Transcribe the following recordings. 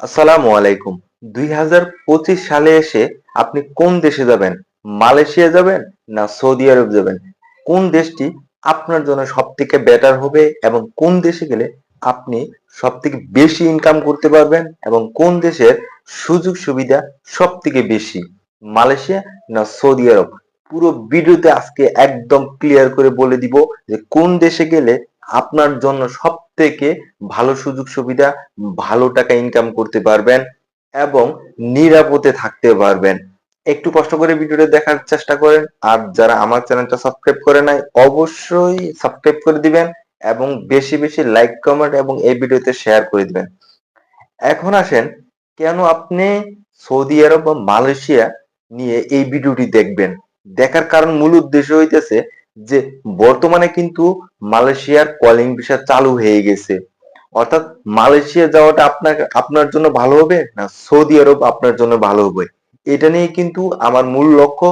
আসসালামু আলাইকুম। দুই হাজার পঁচিশ সালে এসে আপনি কোন দেশে যাবেন? মালয়েশিয়া যাবেন না সৌদি আরব যাবেন? কোন দেশটি আপনার জন্য সব থেকে বেটার হবে এবং কোন দেশে গেলে আপনি সব থেকে বেশি ইনকাম করতে পারবেন এবং কোন দেশের সুযোগ সুবিধা সব থেকে বেশি? মালয়েশিয়া না সৌদি আরব? পুরো ভিডিওতে আজকে একদম ক্লিয়ার করে বলে দিব যে কোন দেশে গেলে আপনার জন্য সব থেকে ভালো সুযোগ সুবিধা, ভালো টাকা ইনকাম করতে পারবেন এবং নিরাপদে থাকতে পারবেন। একটু কষ্ট করে ভিডিওটা দেখার চেষ্টা করেন, আর যারা আমার চ্যানেলটা সাবস্ক্রাইব করে নাই, অবশ্যই সাবস্ক্রাইব করে দিবেন এবং বেশি বেশি লাইক কমেন্ট এবং এই ভিডিওতে শেয়ার করে দিবেন। এখন আসেন, কেন আপনি সৌদি আরব বা মালয়েশিয়া নিয়ে এই ভিডিওটি দেখবেন? দেখার কারণ মূল উদ্দেশ্য হইতেছে যে, বর্তমানে কিন্তু মালয়েশিয়ার কলিং ভিসা চালু হয়ে গেছে। অর্থাৎ মালয়েশিয়া যাওয়াটা আপনার আপনার জন্য ভালো হবে না সৌদি আরব আপনার জন্য ভালো হবে? এটা নিয়ে কিন্তু আমার মূল লক্ষ্য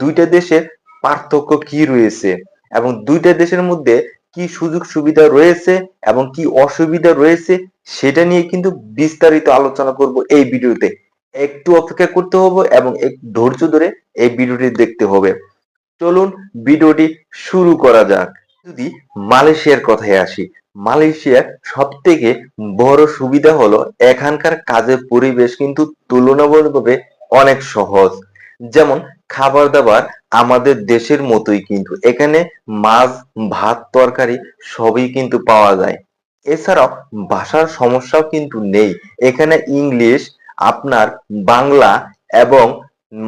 দুইটা দেশের পার্থক্য কি রয়েছে এবং দুইটা দেশের মধ্যে কি সুযোগ সুবিধা রয়েছে এবং কি অসুবিধা রয়েছে সেটা নিয়ে কিন্তু বিস্তারিত আলোচনা করব এই ভিডিওতে। একটু অপেক্ষা করতে হবে এবং একটু ধৈর্য ধরে এই ভিডিওটি দেখতে হবে। চলুন ভিডিওটি শুরু করা যাক। যদি মালয়েশিয়ার কথায় আসি, মালয়েশিয়ার সব থেকে বড় সুবিধা হলো এখানকার কাজের পরিবেশ কিন্তু তুলনামূলকভাবে অনেক সহজ। যেমন খাবার দাবার আমাদের দেশের মতোই কিন্তু। এখানে মাছ, ভাত, তরকারি সবই কিন্তু পাওয়া যায়। এছাড়াও ভাষার সমস্যাও কিন্তু নেই। এখানে ইংলিশ আপনার বাংলা এবং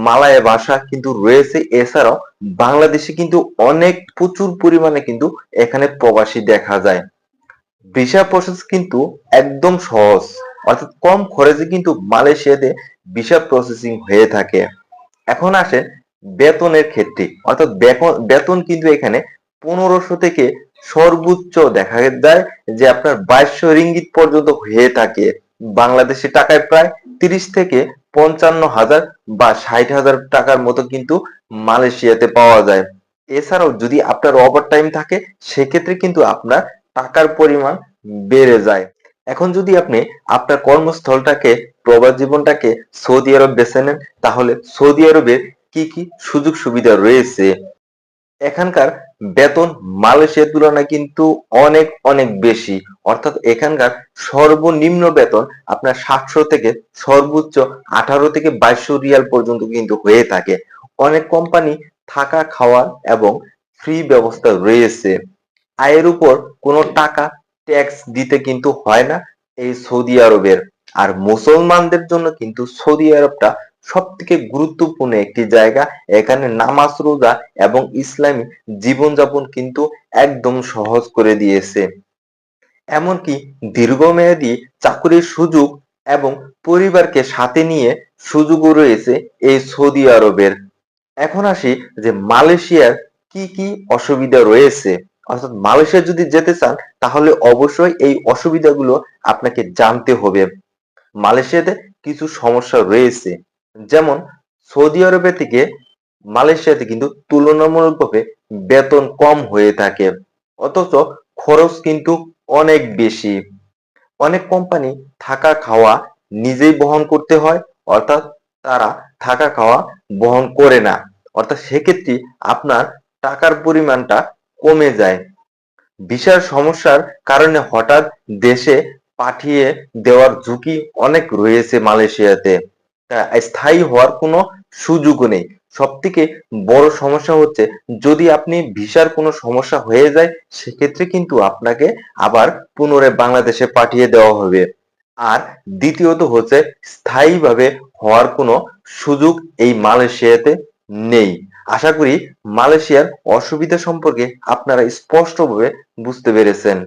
মালায় ভাষা কিন্তু রয়েছে। এছাড়াও বাংলাদেশে কিন্তু অনেক প্রচুর পরিমাণে কিন্তু এখানে প্রবাসী দেখা যায়। ভিসা প্রসেস কিন্তু একদম সহজ। অর্থাৎ কম খরচে কিন্তু মালয়েশিয়াতে ভিসা প্রসেসিং হয়ে থাকে। এখন আসেন বেতনের ক্ষেত্রে। অর্থাৎ বেতন কিন্তু এখানে পনেরোশো থেকে সর্বোচ্চ দেখা যায় যে আপনার বাইশশো রিঙ্গিত পর্যন্ত হয়ে থাকে। বাংলাদেশি টাকায় প্রায় তিরিশ থেকে পঞ্চান্ন হাজার বা ষাট হাজার টাকার মতো কিন্তু মালয়েশিয়াতে পাওয়া যায়। এছাড়াও যদি আপনার ওভার টাইম থাকে, সেক্ষেত্রে কিন্তু আপনার টাকার পরিমাণ বেড়ে যায়। এখন যদি আপনি আপনার কর্মস্থলটাকে, প্রবাস জীবনটাকে সৌদি আরব বেছে নেন, তাহলে সৌদি আরবের কি কি সুযোগ সুবিধা রয়েছে? এখানকার বেতন মালয়েশিয়ার তুলনায় কিন্তু অনেক অনেক বেশি। অর্থাৎ এখানকার সর্বনিম্ন বেতন আপনার সাতশো থেকে সর্বোচ্চ আঠারো থেকে বাইশশো রিয়াল পর্যন্ত কিন্তু হয়ে থাকে। অনেক কোম্পানি থাকা, খাওয়া এবং ফ্রি ব্যবস্থা রয়েছে। আয়ের উপর কোনো টাকা ট্যাক্স দিতে কিন্তু হয় না এই সৌদি আরবের। আর মুসলমানদের জন্য কিন্তু সৌদি আরবটা সব থেকে গুরুত্বপূর্ণ একটি জায়গা। এখানে নামাজ, রোজা এবং ইসলামী জীবনযাপন কিন্তু একদম সহজ করে দিয়েছে। এমনকি দীর্ঘমেয়াদী চাকরির সুযোগ এবং পরিবারকে সাথে নিয়ে সুযোগও রয়েছে এই সৌদি আরবের। এখন আসি যে মালয়েশিয়ার কি কি অসুবিধা রয়েছে। অর্থাৎ মালয়েশিয়া যদি যেতে চান, তাহলে অবশ্যই এই অসুবিধাগুলো আপনাকে জানতে হবে। মালয়েশিয়াতে কিছু সমস্যা রয়েছে। যেমন সৌদি আরবের থেকে মালয়েশিয়াতে কিন্তু তুলনামূলকভাবে বেতন কম হয়ে থাকে। অথচ খরচ কিন্তু অনেক বেশি। অনেক কোম্পানি থাকা খাওয়া নিজেই বহন করতে হয়, অর্থাৎ তারা থাকা খাওয়া বহন করে না। অর্থাৎ সেক্ষেত্রে আপনার টাকার পরিমাণটা কমে যায়। ভিসার সমস্যার কারণে হঠাৎ দেশে পাঠিয়ে দেওয়ার ঝুঁকি অনেক রয়েছে মালয়েশিয়াতে। স্থায়ী হওয়ার কোনো সুযোগ নেই। সব থেকে বড় সমস্যা হচ্ছে, যদি আপনি ভিসার কোনো সমস্যা হয়ে যায়, সেক্ষেত্রে কিন্তু আপনাকে আবার পুনরায় বাংলাদেশে পাঠিয়ে দেওয়া হবে। আর দ্বিতীয়ত হচ্ছে, স্থায়ীভাবে হওয়ার কোনো সুযোগ এই মালয়েশিয়াতে নেই। আশা করি মালয়েশিয়ার অসুবিধা সম্পর্কে আপনারা স্পষ্টভাবে বুঝতে পেরেছেন।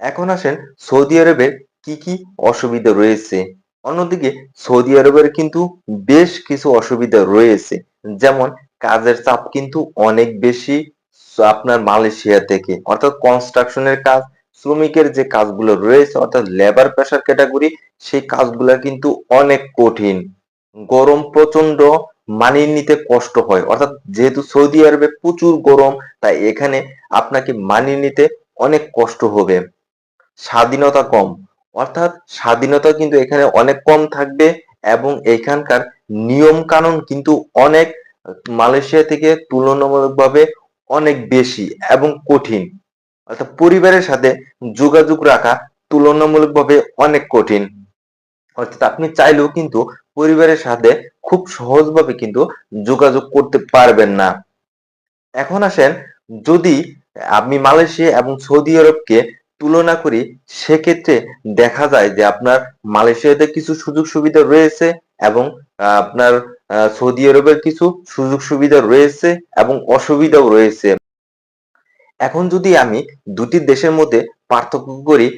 এখন আসেন সৌদি আরবের কি কি অসুবিধা রয়েছে? অন্যদিকে সৌদি আরবের কিন্তু বেশ কিছু অসুবিধা রয়েছে। যেমন কাজের চাপ কিন্তু অনেক বেশি আপনার মালয়েশিয়া থেকে। অর্থাৎ কনস্ট্রাকশনের কাজ, শ্রমিকের যে কাজগুলো রয়েছে, অর্থাৎ লেবার প্রেশার ক্যাটাগরি সেই কাজগুলো কিন্তু অনেক কঠিন। গরম প্রচণ্ড মানিয়ে নিতে কষ্ট হয়। অর্থাৎ যেহেতু সৌদি আরবে প্রচুর গরম, তাই এখানে আপনাকে মানিয়ে নিতে অনেক কষ্ট হবে। স্বাধীনতা কম। অর্থাৎ স্বাধীনতা কিন্তু এখানে অনেক কম থাকবে এবং এখানকার নিয়ম কানুন কিন্তু অনেক মালয়েশিয়া থেকে তুলনামূলকভাবে অনেক বেশি এবং কঠিন। অর্থাৎ পরিবারের সাথে যোগাযোগ রাখা তুলনামূলকভাবে অনেক কঠিন। অর্থাৎ আপনি চাইলেও কিন্তু পরিবারের সাথে খুব সহজভাবে কিন্তু যোগাযোগ করতে পারবেন না। এখন আসেন যদি আপনি মালয়েশিয়া এবং সৌদি আরবকে তুলনা করি, সেক্ষেত্রে দেখা যায় যে আপনার মালয়েশিয়াতে কিছু সুযোগ সুবিধা রয়েছে এবং আপনার সৌদি আরবের কিছু সুযোগ সুবিধা রয়েছে এবং অসুবিধাও রয়েছে। এখন যদি আমি দুটি দেশের মধ্যে পার্থক্য করি,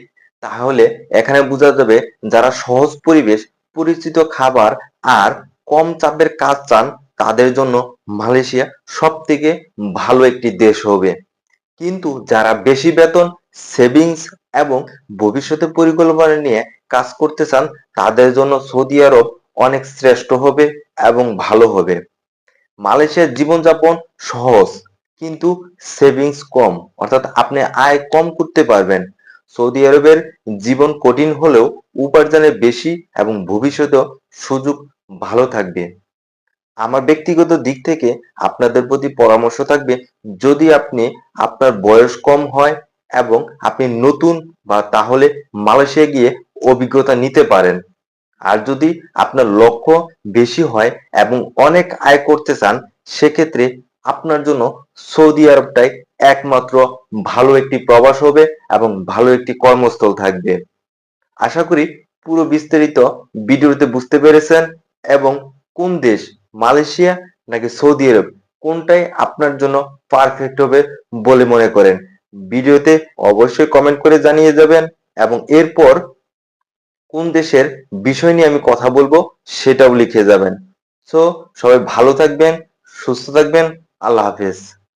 তাহলে এখানে বোঝা যাবে যারা সহজ পরিবেশ, পরিচিত খাবার আর কম চাপের কাজ চান, তাদের জন্য মালয়েশিয়া সব থেকে ভালো একটি দেশ হবে। কিন্তু যারা বেশি বেতন সেভিংস এবং ভবিষ্যতে পরিকল্পনা নিয়ে কাজ করতে চান, তাদের জন্য সৌদি আরব অনেক শ্রেষ্ঠ হবে এবং ভালো হবে। মালয়েশিয়ার জীবনযাপন সহজ, কিন্তু সেভিংস কম, অর্থাৎ আপনি আয় কম করতে পারবেন। সৌদি আরবের জীবন কঠিন হলেও উপার্জনে বেশি এবং ভবিষ্যতেও সুযোগ ভালো থাকবে। আমার ব্যক্তিগত দিক থেকে আপনাদের প্রতি পরামর্শ থাকবে, যদি আপনি আপনার বয়স কম হয় এবং আপনি নতুন বা তাহলে মালয়েশিয়া গিয়ে অভিজ্ঞতা নিতে পারেন। আর যদি আপনার লক্ষ্য বেশি হয় এবং অনেক আয় করতে চান, সেক্ষেত্রে আপনার জন্য সৌদি আরবটাই একমাত্র ভালো একটি প্রবাস হবে এবং ভালো একটি কর্মস্থল থাকবে। আশা করি পুরো বিস্তারিত ভিডিওতে বুঝতে পেরেছেন এবং কোন দেশ মালয়েশিয়া নাকি সৌদি আরব কোনটাই আপনার জন্য পারফেক্ট হবে বলে মনে করেন। ভিডিওতে অবশ্যই কমেন্ট করে জানিয়ে যাবেন এবং এরপর কোন দেশের বিষয় নিয়ে আমি কথা বলব সেটাও লিখে যাবেন। সো সবাই ভালো থাকবেন, সুস্থ থাকবেন, আল্লাহ হাফেজ।